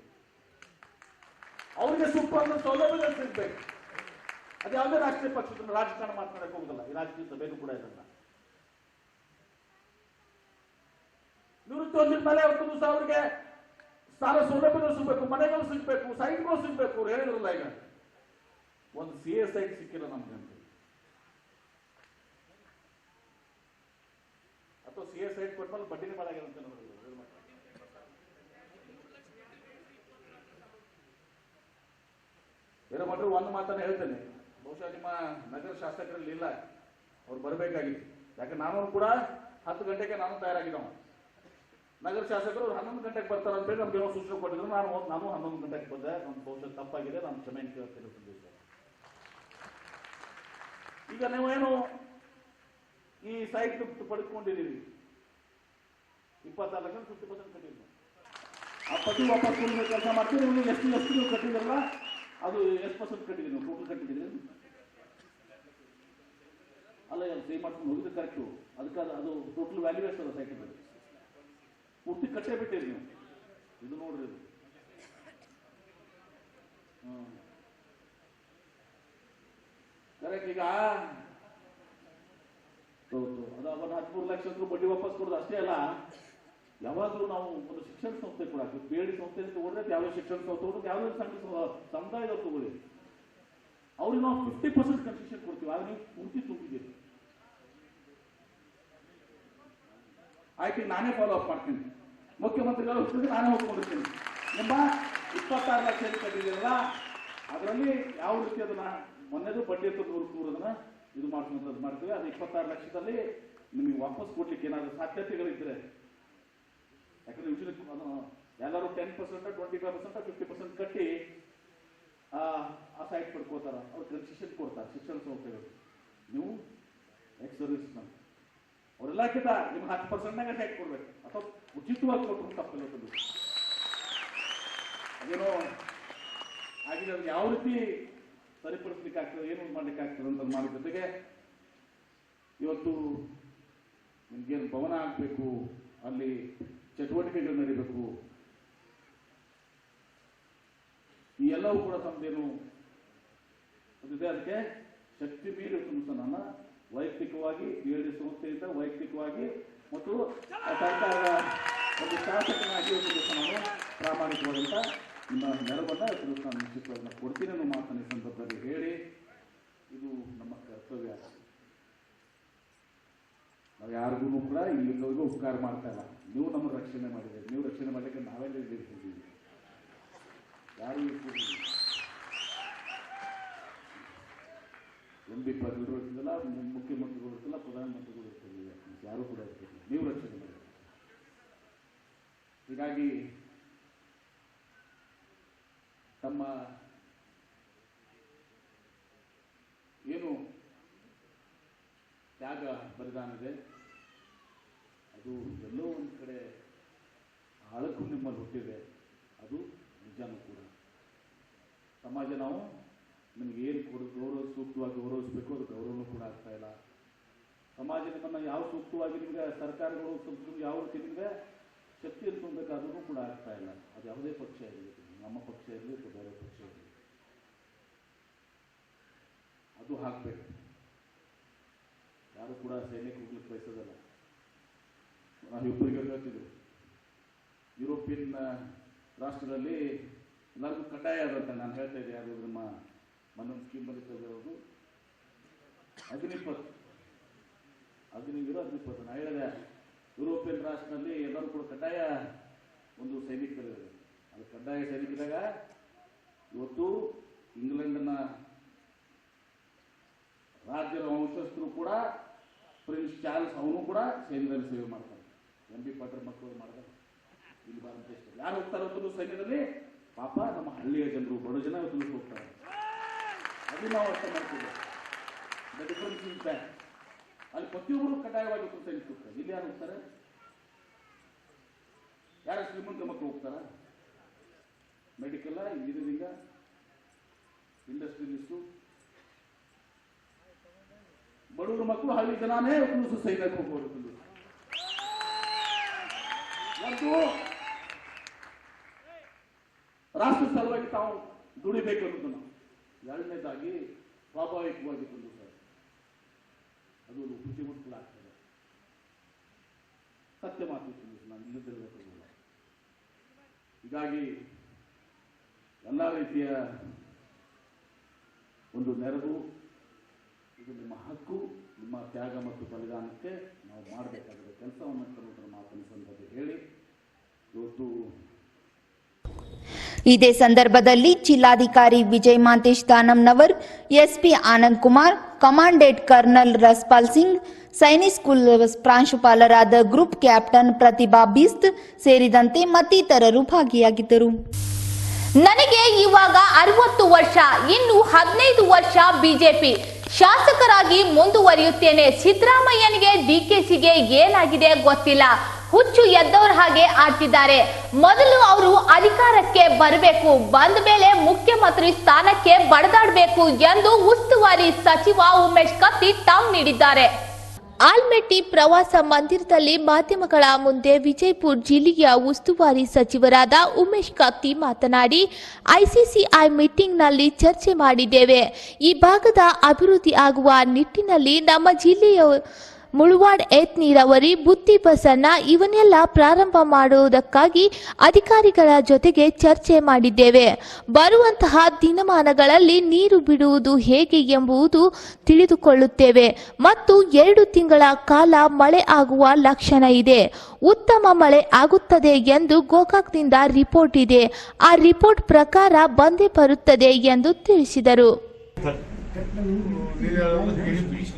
ಅವ್ರಿಗೆ ಸೂಕ್ತವಾದ ಸೌಲಭ್ಯಗಳು ಸಿಗ್ಬೇಕು. ಅದು ಯಾವುದೇ ರಾಷ್ಟ್ರೀಯ ಪಕ್ಷದ ರಾಜಕಾರಣ ಮಾತನಾಡಕ್ಕೆ ಹೋಗುದಿಲ್ಲ. ಈ ರಾಜಕೀಯ ಸಭೆಯೂ ಕೂಡ ಇದನ್ನ. ನಿವೃತ್ತಿ ಹೊಂದಿದ ಮೇಲೆ ಒಂದು ದಿವಸ ಅವ್ರಿಗೆ ಸಾಲ ಸೌಲಭ್ಯಗಳು ಸಿಗ್ಬೇಕು, ಮನೆಗಳು ಸಿಗ್ಬೇಕು ಸೈಟ್ಗಳು ಸಿಗ್ಬೇಕು, ಅವ್ರು ಹೇಳಿದ್ರಲ್ಲ ಈಗ. ಒಂದು ಸಿ ಎಸ್ ಐ ಸಿಕ್ಕಿಲ್ಲ ನಮ್ಗೆ ಅಂತ. ಅಥವಾ ಸಿ ಎಸ್ ಐ ಕೊಟ್ಮೇಲೆ ಬಡ್ಡಿನೇ ಮಾಡಾಗ್ಯದ ಬೇರೆ ಏನೋ ಮಾಡ್ರೆ ಒಂದು ಮಾತನ್ನ ಹೇಳ್ತೇನೆ. ಬಹುಶಃ ನಿಮ್ಮ ನಗರ ಶಾಸಕರಲ್ಲಿ ಇಲ್ಲ. ಅವ್ರು ಬರಬೇಕಾಗಿತ್ತು ಯಾಕೆ ನಾನು ಕೂಡ ಹತ್ತು ಗಂಟೆಗೆ ನಾನು ತಯಾರಾಗಿದ್ದವ ನಗರ ಶಾಸಕರು ಹನ್ನೊಂದು ಗಂಟೆಗೆ ಬರ್ತಾರೆ ಅಂತ ಹೇಳಿ ನಮ್ಗೆ ಏನೋ ಸೂಚನೆ ಕೊಟ್ಟಿದ್ರು. ನಾನು ನಾನು ಹನ್ನೊಂದು ಗಂಟೆಗೆ ಬಂದೆ. ನಮ್ಮ ಬಹುಶಃ ತಪ್ಪಾಗಿದೆ. ನಾನು ಕ್ಷಮೆ ಸಂದೇಶ ಈಗ ನೀವೇನು ಈ ಸೈಟ್ ಪಡ್ಕೊಂಡಿದ್ದೀರಿ. ಇಪ್ಪತ್ತಾರು ಲಕ್ಷ ಫಿಫ್ಟಿ ಪರ್ಸೆಂಟ್ ಆ ಪಟ್ಟಿ ವಾಪಸ್ ಕೆಲಸ ಮಾಡ್ತೀವಿ ನೀವು ಎಷ್ಟು ಎಷ್ಟು ನೀವು ಕಟ್ಟಿದ್ರಲ್ಲ ಅದು ಎಷ್ಟು ಪರ್ಸೆಂಟ್ ಕಟ್ಟಿದ್ದೀರಿ ನೀವು? ಟೋಟಲ್ ಕಟ್ಟಿದ್ದೀರಿ? ಅಲ್ಲ ಸೇ ಮಾಡ್ಕೊಂಡು ಹೋಗಿದ್ದು ಕರೆಕ್ಟು ಅದಕ್ಕೆ ಅದು- ಟೋಟಲ್ ವ್ಯಾಲ್ಯೂ ಎಷ್ಟು ಸೈಟ್ ಪೂರ್ತಿ ಕಟ್ಟೇ ಬಿಟ್ಟಿರಿ ನೀವು. ಇದು ನೋಡ್ರಿ ಹ್ಮ್. ಕರೆಕ್ಟ್ ಈಗ? ಹೌದು, ಅದು ಹದಿಮೂರು ಲಕ್ಷ ಬಡ್ಡಿ ವಾಪಸ್ ಕೊಡೋದು ಅಷ್ಟೇ ಅಲ್ಲ. ಯಾವಾಗಲೂ ನಾವು ಒಂದು ಶಿಕ್ಷಣ ಸಂಸ್ಥೆ ಕೂಡ ಬಿ ಎಲ್ ಸಂಸ್ಥೆ ಅಂತ ತಗೊಂಡ್ರೆ ಯಾವ ಶಿಕ್ಷಣ ಸಂಸ್ಥೆ ಹೋದ್ರೆ ಯಾವುದೇ ಸಂಘ ತಗೊಳ್ಳಿ. ಅವ್ರಿಗೆ ನಾವು ಫಿಫ್ಟಿ ಪರ್ಸೆಂಟ್ ಕನ್ಸೆಷನ್ ಕೊಡ್ತೀವಿ ಆದ್ರೆ ನೀವು ಪೂರ್ತಿ ತುಂಬಿದ್ದೀರಿ. ಆಯ್ತು ನಾನೇ ಫಾಲೋ ಅಪ್ ಮಾಡ್ತೀನಿ. ಮುಖ್ಯಮಂತ್ರಿಗಳು ನಾನೇ ಹೋಗ್ಕೊಂಡಿರ್ತೀನಿ ನಿಮ್ಮ ಇಪ್ಪತ್ತಾರು ಲಕ್ಷ ಅದರಲ್ಲಿ ಯಾವ ರೀತಿ ಅದನ್ನ ಮೊನ್ನೆದು ಬಡ್ಡಿ ಅಂತ ನೂರು ನೂರದನ್ನ ಇದು ಮಾಡ್ಕೊಂಡದ್ದು ಮಾಡ್ತೀವಿ ಅದು ಇಪ್ಪತ್ತಾರು ಲಕ್ಷದಲ್ಲಿ ನಿಮಗೆ ವಾಪಸ್ ಕೊಡ್ಲಿಕ್ಕೆ ಏನಾದ್ರೂ ಸಾಧ್ಯತೆಗಳಿದ್ರೆ. ಯಾಕಂದ್ರೆ ಯೂಶಲಿ ಎಲ್ಲರೂ ten percent twenty five percent fifty percent ಕಟ್ಟಿ, ಆ ಸೈಟ್ ಪಡ್ಕೋತಾರ. ಅವ್ರು ಕನ್ಸೆಷನ್ ಕೊಡ್ತಾರೆ ಶಿಕ್ಷಣ ಸಂಸ್ಥೆಗಳು ನೀವು ಎಕ್ಸ್ ಸರ್ವಿಸ್ ಮ್ಯಾನ್ ಅವರೆಲ್ಲಕ್ಕಿಂತ ನಿಮ್ಗೆ ಹತ್ತು ಪರ್ಸೆಂಟ್ನಾಗ ಸೈಟ್ ಕೊಡ್ಬೇಕು. ಅಥವಾ ಉಚಿತವಾಗಿ ಕೊಟ್ಟರು ತಪ್ಪಲ್ಲ ಅದು. ಅದೇನೋ ಆಗಿದೆ ಯಾವ ರೀತಿ ಸರಿಪಡಿಸ್ಲಿಕ್ಕೆ ಆಗ್ತದೆ ಏನು ಮಾಡ್ಲಿಕ್ಕೆ ಆಗ್ತದೆ ಅಂತ ಮಾಡಿದ ಜೊತೆಗೆ, ಇವತ್ತು ನಿಮ್ಗೇನು ಭವನ ಆಗಬೇಕು, ಅಲ್ಲಿ ಚಟುವಟಿಕೆಗಳು ನಡೀಬೇಕು. ಈ ಎಲ್ಲವೂ ಕೂಡ ತಮ್ಮದೇನು ಅದಿದೆ ಅದಕ್ಕೆ ಶಕ್ತಿ ಮೀರಿ ಸಂಸ್ಥಾನ ವೈಯಕ್ತಿಕವಾಗಿ ಬಿ ಸಂಸ್ಥೆಯಿಂದ ವೈಯಕ್ತಿಕವಾಗಿ ಮತ್ತು ಸರ್ಕಾರದ ಒಂದು ಶಾಸಕನಾಗಿ ಒಂದು ಪ್ರಾಮಾಣಿಕವಾದಂಥ ನಿಮ್ಮ ನೆರವನ್ನ ತಿಳಿಸ್ತಾನೆ ನಾನು ಕೊಡ್ತೀನಿ ಅನ್ನೋ ಮಾತನ್ನ ಸಂದರ್ಭದಲ್ಲಿ ಹೇಳಿ, ಇದು ನಮ್ಮ ಕರ್ತವ್ಯ. ನಾವು ಯಾರಿಗೂ ಕೂಡ ಇಲ್ಲಿವರೆಗೂ ಉಪಕಾರ ಮಾಡ್ತಾ ಇಲ್ಲ. ನೀವು ನಮ್ಮ ರಕ್ಷಣೆ ಮಾಡಿದ್ದೀರಿ. ನೀವು ರಕ್ಷಣೆ ಮಾಡಲಿಕ್ಕೆ ನಾವೆಲ್ಲ ಇದ್ದೀವಿ. ಯಾರು ಎಂ ಬಿ ಪಾಟೀಲ್ರು ಇರ್ತಿಲ್ಲ ಮುಖ್ಯಮಂತ್ರಿಗಳು ಇರ್ತಿಲ್ಲ, ಪ್ರಧಾನಮಂತ್ರಿಗಳು ಇರ್ತಿರ್ಲಿಲ್ಲ ಯಾರು ಕೂಡ ಇರ್ತಿರ್ಲಿಲ್ಲ ನೀವು ರಕ್ಷಣೆ ಮಾಡಿ ಹೀಗಾಗಿ ತಮ್ಮ ಏನು ತ್ಯಾಗ ಬಲಿದಾನ ಇದೆ? ಅದು ಎಲ್ಲೋ ಒಂದು ಕಡೆ ಆಳಕ್ಕೂ ನಿಮ್ಮಲ್ಲಿ ಹುಟ್ಟಿದೆ. ಅದು ನಿಜನೂ ಕೂಡ. ಸಮಾಜ ನಾವು ನಿಮಗೆ ಏನು ಕೊಡ, ಗೌರವ ಸೂಕ್ತವಾಗಿ ಗೌರವಿಸಬೇಕು, ಅದು ಗೌರವನೂ ಕೂಡ ಆಗ್ತಾ ಇಲ್ಲ. ಸಮಾಜ ನಿಮ್ಮನ್ನು ಯಾವ ಸೂಕ್ತವಾಗಿ ನಿಮಗೆ ಸರ್ಕಾರಗಳು ಯಾವ ರೀತಿ ನಿಮಗೆ ಶಕ್ತಿಯನ್ನು ತುಂಬಬೇಕಾದ್ರೂ ಕೂಡ ಆಗ್ತಾ ಇಲ್ಲ. ಅದು ಯಾವುದೇ ಪಕ್ಷ ಇರಲಿ ನಮ್ಮ ಪಕ್ಷ ಇರಲಿ ಅಥವಾ ಬೇರೆ ಪಕ್ಷ ಇರಲಿ ಅದು ಹಾಕಬೇಕು. ಯಾರು ಕೂಡ ಸೈನ್ಯಕ್ಕೆ ಹೋಗ್ಲಿಕ್ಕೆ ಬಯಸೋದಲ್ಲ. ನಾವು ಇಬ್ಬರಿಗೆ ಹೇಳ್ತಿದ್ರು ಯುರೋಪಿಯನ್ ರಾಷ್ಟ್ರದಲ್ಲಿ ಎಲ್ಲರಿಗೂ ಕಡ್ಡಾಯ ಆದಂತ ನಾನು ಹೇಳ್ತಾ ಇದ್ದೆ, ಯಾರು ನಮ್ಮ ಮನೋಜ್ ಸ್ಕೀಮ್ ಅಗ್ನಿಪತ್ ಅಗ್ನಿಪಥ್. ಅಗ್ನಿವೀರ ಅಗ್ನಿಪತ್ ನಾ ಹೇಳಿದೆ ಯುರೋಪಿಯನ್ ರಾಷ್ಟ್ರದಲ್ಲಿ ಎಲ್ಲರೂ ಕೂಡ ಕಡ್ಡಾಯ ಒಂದು ಸೈನಿಕರಿದ್ದಾರೆ ಅದು ಕಡ್ಡಾಯ ಸೈನಿಕರಾಗ ಇವತ್ತು ಇಂಗ್ಲೆಂಡ್ನ ರಾಜ್ಯದ ವಂಶಸ್ಥರು ಕೂಡ ಪ್ರಿನ್ಸ್ ಚಾರ್ಲ್ಸ್ ಅವನು ಕೂಡ ಸೈನ್ಯದಲ್ಲಿ ಸೇವೆ ಮಾಡ್ತಾರೆ. ಎಂ ಬಿ ಪಾಟೀಲ್ ಮಕ್ಕಳು ಮಾಡ್ತಾರೆ ಇಲ್ಲಿ ಭಾರತ ದೇಶದಲ್ಲಿ. ಯಾರು ಹೋಗ್ತಾರೆ ಅಂತಲೂ ಸೈನ್ಯದಲ್ಲಿ? ಪಾಪ ನಮ್ಮ ಹಳ್ಳಿಯ ಜನರು, ಬಡ ಜನ ಇವತ್ತು ಹೋಗ್ತಾರೆ. ಅದು ನಾವು ಅರ್ಥ ಮಾಡ್ತೀವಿ. ಡಿಫರೆನ್ಸ್ ಅಲ್ಲಿ ಪ್ರತಿಯೊಬ್ಬರು ಕಡ್ಡಾಯವಾಗಿ ಸೈನ್ಯ ಹೋಗ್ತಾರೆ. ಇಲ್ಲಿ ಯಾರು ಹೋಗ್ತಾರೆ? ಯಾರು ಶ್ರೀಮಂತ ಮಕ್ಕಳು ಹೋಗ್ತಾರ? ಮೆಡಿಕಲ್ ಇಂಜಿನಿಯರಿಂಗ್ ಇಂಡಸ್ಟ್ರಿಯಲಿಸ್ಟು ಬಡವರು ಮಕ್ಕಳು ಹಳ್ಳಿ ಜನಾನೇ ಕುಣಿಸು ಸೈನ್ಯಕ್ಕೆ ಹೋಗೋರು. ಒಂದು ರಾಷ್ಟ್ರ ಸಲುವಾಗಿ ತಾವು ದುಡಿಬೇಕು ನಾವು ಎರಡನೇದಾಗಿ ಸ್ವಾಭಾವಿಕವಾಗಿ ಬಂದು ಸರ್. ಅದು ಒಂದು ಖುಷಿ ಕೂಡ ಆಗ್ತದೆ. ಸತ್ಯ ಮಾತು ನಾನು ಇಲ್ಲದಿರಬೇಕು ಹೀಗಾಗಿ ಎಲ್ಲ ರೀತಿಯ ಒಂದು ನೆರವು, ಇದು ನಿಮ್ಮ ಹಕ್ಕು, ನಿಮ್ಮ ತ್ಯಾಗ ಮತ್ತು ಬಲಿದಾನಕ್ಕೆ ನಾವು ಮಾಡಬೇಕಾಗಿದೆ ಕೆಲಸವನ್ನು ಅನ್ನುವಂಥ ಮಾತನ್ನು ಸಂದರ್ಭ ಹೇಳಿ. ಇವತ್ತು ಇದೇ ಸಂದರ್ಭದಲ್ಲಿ ಜಿಲ್ಲಾಧಿಕಾರಿ Vijay Mahantesh Danammanavar SP Anand Kumar, commandant colonel Raspal Singh Sainik school ಪ್ರಾಂಶುಪಾಲರಾದ ಗ್ರೂಪ್ ಕ್ಯಾಪ್ಟನ್ ಪ್ರತಿಭಾ ಬಿಸ್ತ್ ಸೇರಿದಂತೆ ಮತ್ತಿತರರು ಭಾಗಿಯಾಗಿದ್ದರು. ನನಗೆ ಇವಾಗ ಅರವತ್ತು ವರ್ಷ, ಇನ್ನು ಹದಿನೈದು ವರ್ಷ ಬಿಜೆಪಿ. ಶಾಸಕರಾಗಿ ಮುಂದುವರಿಯುತ್ತೇನೆ. ಸಿದ್ದರಾಮಯ್ಯನಿಗೆ ಡಿಕೆಸಿಗೆ ಏನಾಗಿದೆ ಗೊತ್ತಿಲ್ಲ. ಹುಚ್ಚು ಎದ್ದವರ ಹಾಗೆ ಆಡ್ತಿದ್ದಾರೆ. ಮೊದಲು ಅವರು ಅಧಿಕಾರಕ್ಕೆ ಬರಬೇಕು. ಬಂದ ಮೇಲೆ ಮುಖ್ಯಮಂತ್ರಿ ಸ್ಥಾನಕ್ಕೆ ಬಡದಾಡಬೇಕು ಎಂದು ಉಸ್ತುವಾರಿ ಸಚಿವ ಉಮೇಶ್ ಕತ್ತಿ ಟಾಂಗ್ ನೀಡಿದ್ದಾರೆ. ಆಲ್ಮೆಟ್ಟಿ ಪ್ರವಾಸ ಮಂದಿರದಲ್ಲಿ ಮಾಧ್ಯಮಗಳ ಮುಂದೆ ವಿಜಯಪುರ ಜಿಲ್ಲೆಯ ಉಸ್ತುವಾರಿ ಸಚಿವರಾದ ಉಮೇಶ್ ಕತ್ತಿ ಮಾತನಾಡಿ, ಐಸಿಸಿಐ ಮೀಟಿಂಗ್ನಲ್ಲಿ ಚರ್ಚೆ ಮಾಡಿದ್ದೇವೆ. ಈ ಭಾಗದ ಅಭಿವೃದ್ಧಿ ಆಗುವ ನಿಟ್ಟಿನಲ್ಲಿ ನಮ್ಮ ಜಿಲ್ಲೆಯ ಮುಳುವಾಡ್ ಏತ್ ನೀರಾವರಿ, ಬುತ್ತಿ ಬಸಣ್ಣ ಇವನ್ನೆಲ್ಲ ಪ್ರಾರಂಭ ಮಾಡುವುದಕ್ಕಾಗಿ ಅಧಿಕಾರಿಗಳ ಜೊತೆಗೆ ಚರ್ಚೆ ಮಾಡಿದ್ದೇವೆ. ಬರುವಂತಹ ದಿನಮಾನಗಳಲ್ಲಿ ನೀರು ಬಿಡುವುದು ಹೇಗೆ ಎಂಬುದು ತಿಳಿದುಕೊಳ್ಳುತ್ತೇವೆ. ಮತ್ತು ಎರಡು ತಿಂಗಳ ಕಾಲ ಮಳೆ ಆಗುವ ಲಕ್ಷಣ ಇದೆ. ಉತ್ತಮ ಮಳೆ ಆಗುತ್ತದೆ ಎಂದು ಗೋಕಾಕ್ನಿಂದ ರಿಪೋರ್ಟ್ ಇದೆ. ಆ ರಿಪೋರ್ಟ್ ಪ್ರಕಾರ ಬಂದೇ ಬರುತ್ತದೆ ಎಂದು ತಿಳಿಸಿದರು.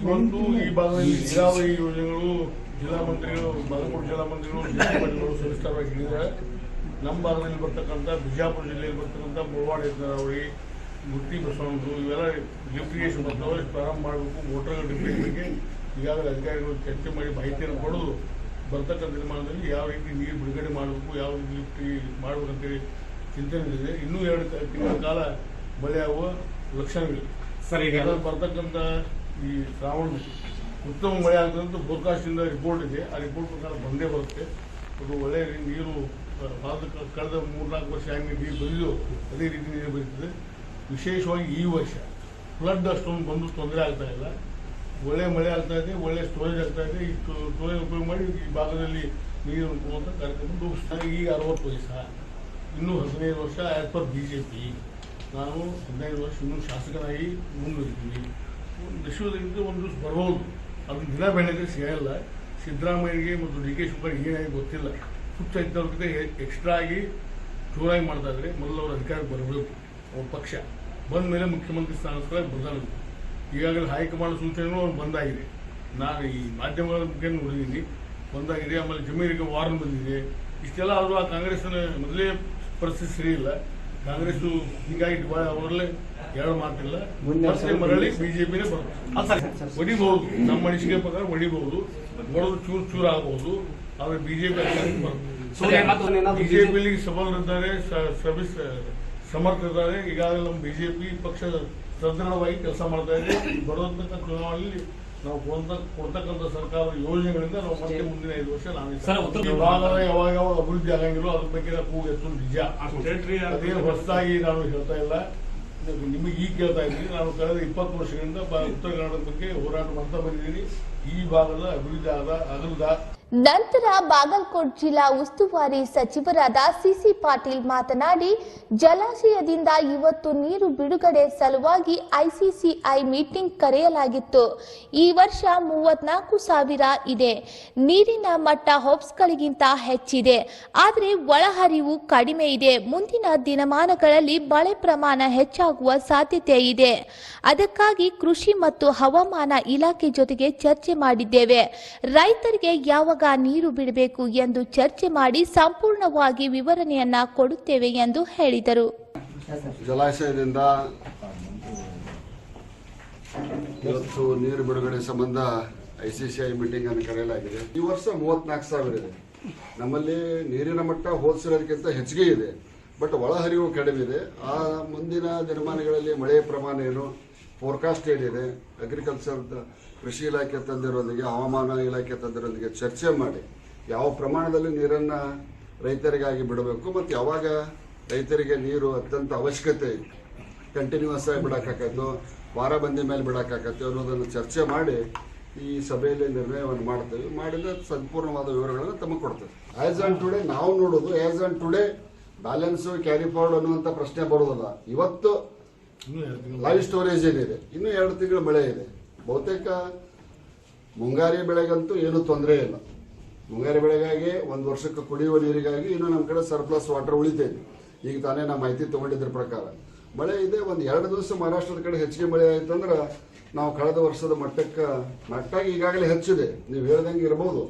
ಇವತ್ತು ಈ ಭಾಗದಲ್ಲಿ ನೀರಾವರಿ ಯೋಜನೆಗಳು ಜಿಲ್ಲಾ ಮಂತ್ರಿಗಳು ಬಾಗಲಕೋಟೆ ಜಿಲ್ಲಾ ಮಂತ್ರಿಗಳು ಜಿಲ್ಲಾಧಿಕಾರಿಗಳು ಸವಿಸ್ತಾರವಾಗಿ ಹೇಳಿದ್ದಾರೆ ನಮ್ಮ ಭಾಗದಲ್ಲಿ ಬರ್ತಕ್ಕಂಥ ಬಿಜಾಪುರ ಜಿಲ್ಲೆಯಲ್ಲಿ ಬರ್ತಕ್ಕಂಥ ಮುಳವಾಡ ನೀರಾವರಿ ಗುತ್ತಿ ಬಸವಂತು ಇವೆಲ್ಲ ಲಿಫ್ಟಿಗೇಷನ್ ಬರ್ತವೆ. ಪ್ರಾರಂಭ ಮಾಡಬೇಕು. ಮೋಟರ್ಗಳ ರಿಪೇರಿ ಬಗ್ಗೆ ಈಗಾಗಲೇ ಅಧಿಕಾರಿಗಳು ಚರ್ಚೆ ಮಾಡಿ ಮಾಹಿತಿಯನ್ನು ಕೊಡೋದು. ಬರ್ತಕ್ಕಂಥ ನಿರ್ಮಾಣದಲ್ಲಿ ಯಾವ ರೀತಿ ನೀರು ಬಿಡುಗಡೆ ಮಾಡಬೇಕು ಯಾವ ರೀತಿ ಲಿಫ್ಟ್ ಮಾಡಬೇಕಂತೇಳಿ ಚಿಂತನೆ ಇದೆ ಇನ್ನೂ ಎರಡು ತಿಂಗಳ ಕಾಲ ಮಳೆ ಆಗುವ ಲಕ್ಷಣವಿದೆ. ಸರಿ ಈಗ ಬರ್ತಕ್ಕಂಥ ಈ ಶ್ರಾವಣ ಉತ್ತಮ ಮಳೆ ಆಗ್ತದಂತ ಫೋರ್ಕಾಸ್ಟಿಂದ ರಿಪೋರ್ಟ್ ಇದೆ. ಆ ರಿಪೋರ್ಟ್ ಪ್ರಕಾರ ಬಂದೇ ಬರುತ್ತೆ. ಅದು ಒಳ್ಳೆಯ ನೀರು ಭಾರತ ಕಳೆದ ಮೂರ್ನಾಲ್ಕು ವರ್ಷ ಹೆಂಗೆ ನೀರು ಬರಿದು ಅದೇ ರೀತಿ ನೀರು ಬರೀತದೆ ವಿಶೇಷವಾಗಿ ಈ ವರ್ಷ ಫ್ಲಡ್ ಅಷ್ಟೊಂದು ಬಂದು ತೊಂದರೆ ಆಗ್ತಾ ಇಲ್ಲ. ಒಳ್ಳೆ ಮಳೆ ಆಗ್ತಾ ಇದೆ, ಒಳ್ಳೆ ಸ್ಟೋರೇಜ್ ಆಗ್ತಾ ಇದೆ. ಈ ಸ್ಟೋರೇಜ್ ಉಪಯೋಗ ಮಾಡಿ ಈ ಭಾಗದಲ್ಲಿ ನೀರು ಅಂತ ಕಾರ್ಯಕ್ರಮ ರೂಪಿಸ್ತಾರೆ ಈಗ ಅರವತ್ತು ವಯಸ್ಸ ಇನ್ನೂ ಹದಿನೈದು ವರ್ಷ as per B J P ನಾನು ಹದಿನೈದು ವರ್ಷ ಇನ್ನೂ ಶಾಸಕನಾಗಿ ಮುಂದುವರಿತೀನಿ ಒಂದು ಒಂದು ದಿವಸ ಅದನ್ನ ದಿನ ಬೆಳಗ್ಗೆ ಸಿಗಲ್ಲ. ಸಿದ್ದರಾಮಯ್ಯಗೆ ಮತ್ತು ಡಿ ಕೆ ಶಿವಕುಮಾರ್ ಏನಾಗಿ ಗೊತ್ತಿಲ್ಲ. ಹುಚ್ಚ ಇದ್ದವ್ರಿಗೆ ಎಕ್ಸ್ಟ್ರಾ ಆಗಿ ಜೋರಾಗಿ ಮಾಡ್ತಾ ಇದ್ರೆ. ಮೊದಲು ಅವ್ರ ಅಧಿಕಾರಕ್ಕೆ ಬರಬೇಕು. ಅವ್ರ ಪಕ್ಷ. ಬಂದ ಮೇಲೆ ಮುಖ್ಯಮಂತ್ರಿ ಸ್ಥಾನಕ್ಕೆ ಬದಲಾಗಬೇಕು ಈಗಾಗಲೇ ಹೈಕಮಾಂಡ್ ಸೂಚನೆಗಳು ಅವ್ರು ಬಂದಾಗಿದೆ. ನಾನು ಈ ಮಾಧ್ಯಮಗಳ ಬಗ್ಗೆ ನೋಡಿದ್ದೀನಿ. ಬಂದಾಗಿದೆ. ಆಮೇಲೆ ಜಮೀನಿಗೆ ವಾರ್ನ್ ಬಂದಿದೆ. ಇಷ್ಟೆಲ್ಲ ಅವರು ಆ ಕಾಂಗ್ರೆಸ್ನ ಮೊದಲೇ ಪರಿಸ್ಥಿತಿ ಸರಿ ಇಲ್ಲ. ಕಾಂಗ್ರೆಸ್ಸು ಹೀಗಾಗಿ ಅವರಲ್ಲೇ ಎರಡು ಮಾತಿಲ್ಲ. ಮರಳಿ ಬಿಜೆಪಿನೇ ಬರ್ತದೆ ಹೊಡಿಬಹುದು. ನಮ್ಮ ಅನಿಸಿಕೆ ಪ್ರಕಾರ ಹೊಡಿಬಹುದು. ಹೊಡೆದು ಚೂರು ಚೂರು ಆಗಬಹುದು. ಆದ್ರೆ ಬಿಜೆಪಿ ಬಿಜೆಪಿಲಿ ಸಬಲರಿದ್ದಾರೆ ಇದ್ದಾರೆ ಸಮರ್ಥ ಸಮರ್ಥರಿದ್ದಾರೆ. ಈಗಾಗಲೇ ನಮ್ಮ ಬಿಜೆಪಿ ಪಕ್ಷ ಸದೃಢವಾಗಿ ಕೆಲಸ ಮಾಡ್ತಾ ಇದೆ. ಈ ಬರುವಂತಕ್ಕ ಚುನಾವಣೆಯಲ್ಲಿ ನಾವು ಕೊಡ್ತ ಕೊಡ್ತಕ್ಕಂಥ ಸರ್ಕಾರದ ಯೋಜನೆಗಳಿಂದ ನಾವು ಮತ್ತೆ ಮುಂದಿನ ಐದು ವರ್ಷ ಸರ್, ನಾವು ಯಾವಾಗ ಯಾವಾಗ ಅಭಿವೃದ್ಧಿ ಆಗಂಗಿಲ್ಲ ಅದ್ರ ಬಗ್ಗೆ ನಾವು ಕೂಗು ಎತ್ತುವುದು ನಿಜ. ಅದೇನು ಹೊಸದಾಗಿ ನಾನು ಹೇಳ್ತಾ ಇಲ್ಲ. ನಿಮಗೆ ಈಗ ಕೇಳ್ತಾ ಇದ್ದೀನಿ. ನಾನು ಕಳೆದ ಇಪ್ಪತ್ತು ವರ್ಷಗಳಿಂದ ಉತ್ತರ ಕನ್ನಡದ ಬಗ್ಗೆ ಹೋರಾಟ ಮಾಡ್ತಾ ಬಂದಿದ್ದೀನಿ. ಈ ಭಾಗದ ಅಭಿವೃದ್ಧಿ ಆದ ನಂತರ ಬಾಗಲಕೋಟ್ ಜಿಲ್ಲಾ ಉಸ್ತುವಾರಿ ಸಚಿವರಾದ ಸಿಸಿ ಪಾಟೀಲ್ ಮಾತನಾಡಿ, ಜಲಾಶಯದಿಂದ ಇವತ್ತು ನೀರು ಬಿಡುಗಡೆ ಸಲುವಾಗಿ ಐಸಿಸಿಐ ಮೀಟಿಂಗ್ ಕರೆಯಲಾಗಿತ್ತು. ಈ ವರ್ಷ ಮೂವತ್ನಾಲ್ಕು ಸಾವಿರ ಇದೆ. ನೀರಿನ ಮಟ್ಟ ಹೋಪ್ಸ್ಗಳಿಗಿಂತ ಹೆಚ್ಚಿದೆ. ಆದರೆ ಒಳಹರಿವು ಕಡಿಮೆ ಇದೆ. ಮುಂದಿನ ದಿನಮಾನಗಳಲ್ಲಿ ಮಳೆ ಪ್ರಮಾಣ ಹೆಚ್ಚಾಗುವ ಸಾಧ್ಯತೆ ಇದೆ. ಅದಕ್ಕಾಗಿ ಕೃಷಿ ಮತ್ತು ಹವಾಮಾನ ಇಲಾಖೆ ಜೊತೆಗೆ ಚರ್ಚೆ ಮಾಡಿದ್ದೇವೆ. ರೈತರಿಗೆ ಯಾವಾಗ ನೀರು ಬಿಡಬೇಕು ಎಂದು ಚರ್ಚೆ ಮಾಡಿ ಸಂಪೂರ್ಣವಾಗಿ ವಿವರಣೆಯನ್ನ ಕೊಡುತ್ತೇವೆ ಎಂದು ಹೇಳಿದರು. ಜಲಾಶಯದಿಂದ ಇವತ್ತು ನೀರು ಬಿಡುಗಡೆ ಸಂಬಂಧ ಐಸಿಸಿಐ ಮೀಟಿಂಗ್ ಅನ್ನು ಕರೆಯಲಾಗಿದೆ. ಈ ವರ್ಷ ಮೂವತ್ನಾಲ್ಕು ಸಾವಿರ ಇದೆ. ನಮ್ಮಲ್ಲಿ ನೀರಿನ ಮಟ್ಟ ಹೋಲಿಸಿರೋದಕ್ಕಿಂತ ಹೆಚ್ಚಿಗೆ ಇದೆ. ಬಟ್ ಒಳಹರಿವು ಕಡಿಮೆ ಇದೆ. ಆ ಮುಂದಿನ ದಿನಮಾನಗಳಲ್ಲಿ ಮಳೆಯ ಪ್ರಮಾಣ ಏನು? ಫೋರ್ಕಾಸ್ಟ್ ಏನಿದೆ ಅಗ್ರಿಕಲ್ಚರ್ ಕೃಷಿ ಇಲಾಖೆ ತಂದಿರೋದಿಗೆ, ಹವಾಮಾನ ಇಲಾಖೆ ತಂದಿರೋದಿಗೆ ಚರ್ಚೆ ಮಾಡಿ, ಯಾವ ಪ್ರಮಾಣದಲ್ಲಿ ನೀರನ್ನು ರೈತರಿಗಾಗಿ ಬಿಡಬೇಕು ಮತ್ತು ಯಾವಾಗ ರೈತರಿಗೆ ನೀರು ಅತ್ಯಂತ ಅವಶ್ಯಕತೆ ಇದೆ. ಕಂಟಿನ್ಯೂಸ್ ಆಗಿ ಬಿಡೋಕ್ಕಾಗತ್ತು, ವಾರ ಬಂದಿ ಮೇಲೆ ಬಿಡೋಕ್ಕಾಗತ್ತೆ ಅನ್ನೋದನ್ನು ಚರ್ಚೆ ಮಾಡಿ ಈ ಸಭೆಯಲ್ಲಿ ನಿರ್ಣಯವನ್ನು ಮಾಡ್ತೇವೆ. ಮಾಡಿದ ಸಂಪೂರ್ಣವಾದ ವಿವರಗಳನ್ನು ತಮಗೆ ಕೊಡ್ತೇವೆ. ಆಸ್ ಆನ್ ಟುಡೇ ನಾವು ನೋಡೋದು as on today balance carry forward ಅನ್ನುವಂಥ ಪ್ರಶ್ನೆ ಬರೋದಲ್ಲ ಇವತ್ತು ಲೈವ್ ಸ್ಟೋರೇಜ್ ಏನಿದೆ? ಇನ್ನು ಎರಡು ತಿಂಗಳು ಮಳೆ ಇದೆ. ಬಹುತೇಕ ಮುಂಗಾರಿ ಬೆಳೆಗಂತೂ ಏನೂ ತೊಂದರೆ ಇಲ್ಲ. ಮುಂಗಾರಿ ಬೆಳೆಗಾಗಿ ಒಂದು ವರ್ಷಕ್ಕೆ ಕುಡಿಯುವ ನೀರಿಗಾಗಿ ಇನ್ನು ನಮ್ಮ ಕಡೆ ಸರ್ಪ್ಲಸ್ ವಾಟರ್ ಉಳಿತೈತಿ ಈಗ ತಾನೇ ನಾವು ಮಾಹಿತಿ ತಗೊಂಡಿದ್ರ ಪ್ರಕಾರ. ಮಳೆ ಇದೆ, ಒಂದು ಎರಡು ದಿವಸ ಮಹಾರಾಷ್ಟ್ರದ ಕಡೆ ಹೆಚ್ಚಿಗೆ ಮಳೆ ಆಯ್ತಂದ್ರೆ ನಾವು ಕಳೆದ ವರ್ಷದ ಮಟ್ಟಕ್ಕೆ ಮಟ್ಟಾಗಿ ಈಗಾಗಲೇ ಹೆಚ್ಚಿದೆ. ನೀವು ಹೇಳ್ದಂಗೆ ಇರ್ಬೋದು.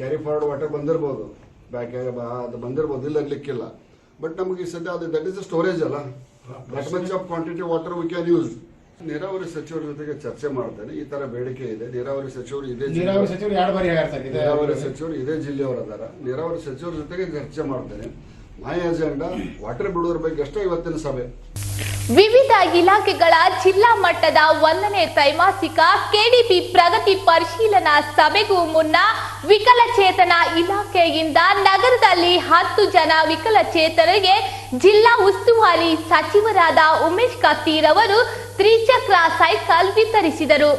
ಕ್ಯಾರಿ ಫಾರ್ವರ್ಡ್ ವಾಟರ್ ಬಂದಿರ್ಬೋದು. ಬ್ಯಾಕ್ ಅದು ಬಂದಿರ್ಬೋದು, ಇಲ್ಲ ಬಟ್ ನಮಗೆ ಈ ಸದ್ಯ ಅದು ದಟ್ ಇಸ್ ಸ್ಟೋರೇಜ್ ಅಲ್ಲ. That much of quantity water we can use ನೀರಾವರಿ ಸಚಿವರ ಜೊತೆಗೆ ಚರ್ಚೆ ಮಾಡ್ತೇನೆ. ಈ ತರ ಬೇಡಿಕೆ ಇದೆ. ನೀರಾವರಿ ಸಚಿವರು ಇದೇ ನೀರಾವರಿ ಸಚಿವರು ಎರಡು ಬಾರಿ ಆಗ್ಯಾರ ಸರ್ ನೀರಾವರಿ ಇದೆ ಸಚಿವರು ಇದೇ ಜಿಲ್ಲೆಯವರು ಅದಾರ. ನೀರಾವರಿ ಸಚಿವರ ಜೊತೆಗೆ ಚರ್ಚೆ ಮಾಡ್ತೇನೆ. ಮೈ ಅಜೆಂಡಾ ವಾಟರ್ ಬಿಡುವುದ್ರ ಬಗ್ಗೆ ಅಷ್ಟೇ ಇವತ್ತಿನ ಸಭೆ. ವಿವಿಧ ಇಲಾಖೆಗಳ ಜಿಲ್ಲಾ ಮಟ್ಟದ ಒಂದನೇ ತ್ರೈಮಾಸಿಕ ಕೆಡಿಪಿ ಪ್ರಗತಿ ಪರಿಶೀಲನಾ ಸಭೆಗೂ ಮುನ್ನ ವಿಕಲಚೇತನ ಇಲಾಖೆಯಿಂದ ನಗರದಲ್ಲಿ ಹತ್ತು ಜನ ವಿಕಲಚೇತನರಿಗೆ ಜಿಲ್ಲಾ ಉಸ್ತುವಾರಿ ಸಚಿವರಾದ ಉಮೇಶ್ ಕತ್ತೀರವರು ತ್ರಿಚಕ್ರ ಸೈಕಲ್ ವಿತರಿಸಿದರು.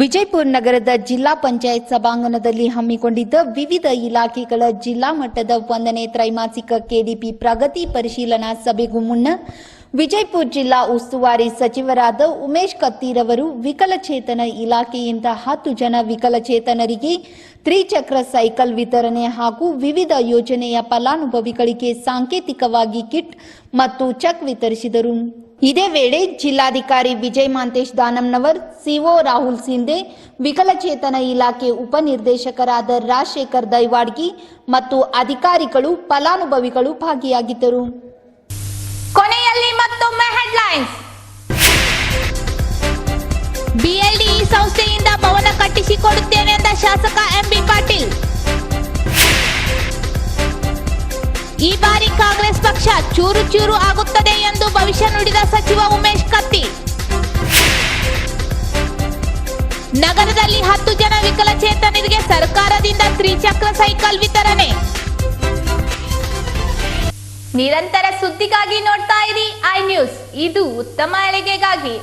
ವಿಜಯಪುರ ನಗರದ ಜಿಲ್ಲಾ ಪಂಚಾಯತ್ ಸಭಾಂಗಣದಲ್ಲಿ ಹಮ್ಮಿಕೊಂಡಿದ್ದ ವಿವಿಧ ಇಲಾಖೆಗಳ ಜಿಲ್ಲಾ ಮಟ್ಟದ ಒಂದನೇ ತ್ರೈಮಾಸಿಕ ಕೆಡಿಪಿ ಪ್ರಗತಿ ಪರಿಶೀಲನಾ ಸಭೆಗೂ ಮುನ್ನ ವಿಜಯಪುರ ಜಿಲ್ಲಾ ಉಸ್ತುವಾರಿ ಸಚಿವರಾದ ಉಮೇಶ್ ಕತ್ತೀರವರು ವಿಕಲಚೇತನ ಇಲಾಖೆಯಿಂದ ಹತ್ತು ಜನ ವಿಕಲಚೇತನರಿಗೆ ತ್ರಿಚಕ್ರ ಸೈಕಲ್ ವಿತರಣೆ ಹಾಗೂ ವಿವಿಧ ಯೋಜನೆಯ ಫಲಾನುಭವಿಗಳಿಗೆ ಸಾಂಕೇತಿಕವಾಗಿ ಕಿಟ್ ಮತ್ತು ಚೆಕ್ ವಿತರಿಸಿದರು. ಇದೇ ವೇಳೆ ಜಿಲ್ಲಾಧಿಕಾರಿ ವಿಜಯ್ ಮಾಂತೇಶ್ ದಾನಂನವರ್ ಸಿಒ ರಾಹುಲ್ ಸಿಂಧೆ, ವಿಕಲಚೇತನ ಇಲಾಖೆ ಉಪನಿರ್ದೇಶಕರಾದ ರಾಜಶೇಖರ್ ದೈವಾಡ್ಗಿ ಮತ್ತು ಅಧಿಕಾರಿಗಳು ಫಲಾನುಭವಿಗಳು ಭಾಗಿಯಾಗಿದ್ದರು. ಕೊನೆಯಲ್ಲಿ ಮತ್ತೊಮ್ಮೆ ಹೆಡ್ಲೈನ್ಸ್ ಬಿಎಲ್ಡಿ ಸಂಸ್ಥೆಯಿಂದ ಭವನ ಕಟ್ಟಿಸಿಕೊಡುತ್ತೇನೆ ಎಂದ ಶಾಸಕ ಎಂಬಿ ಪಾಟೀಲ್. ಈ ಬಾರಿ ಕಾಂಗ್ರೆಸ್ ಪಕ್ಷ ಚೂರು ಚೂರು ಆಗುತ್ತದೆ ಎಂದು ಭವಿಷ್ಯ ನುಡಿದ ಸಚಿವ ಉಮೇಶ್ ಕತ್ತಿ. ನಗರದಲ್ಲಿ ಹತ್ತು ಜನ ವಿಕಲಚೇತನರಿಗೆ ಸರ್ಕಾರದಿಂದ ತ್ರಿಚಕ್ರ ಸೈಕಲ್ ವಿತರಣೆ. ನಿರಂತರ ಸುದ್ದಿಗಾಗಿ ನೋಡ್ತಾ ಇರಿ ಐ ನ್ಯೂಸ್. ಇದು ಉತ್ತಮ ಏಳಿಗೆಗಾಗಿ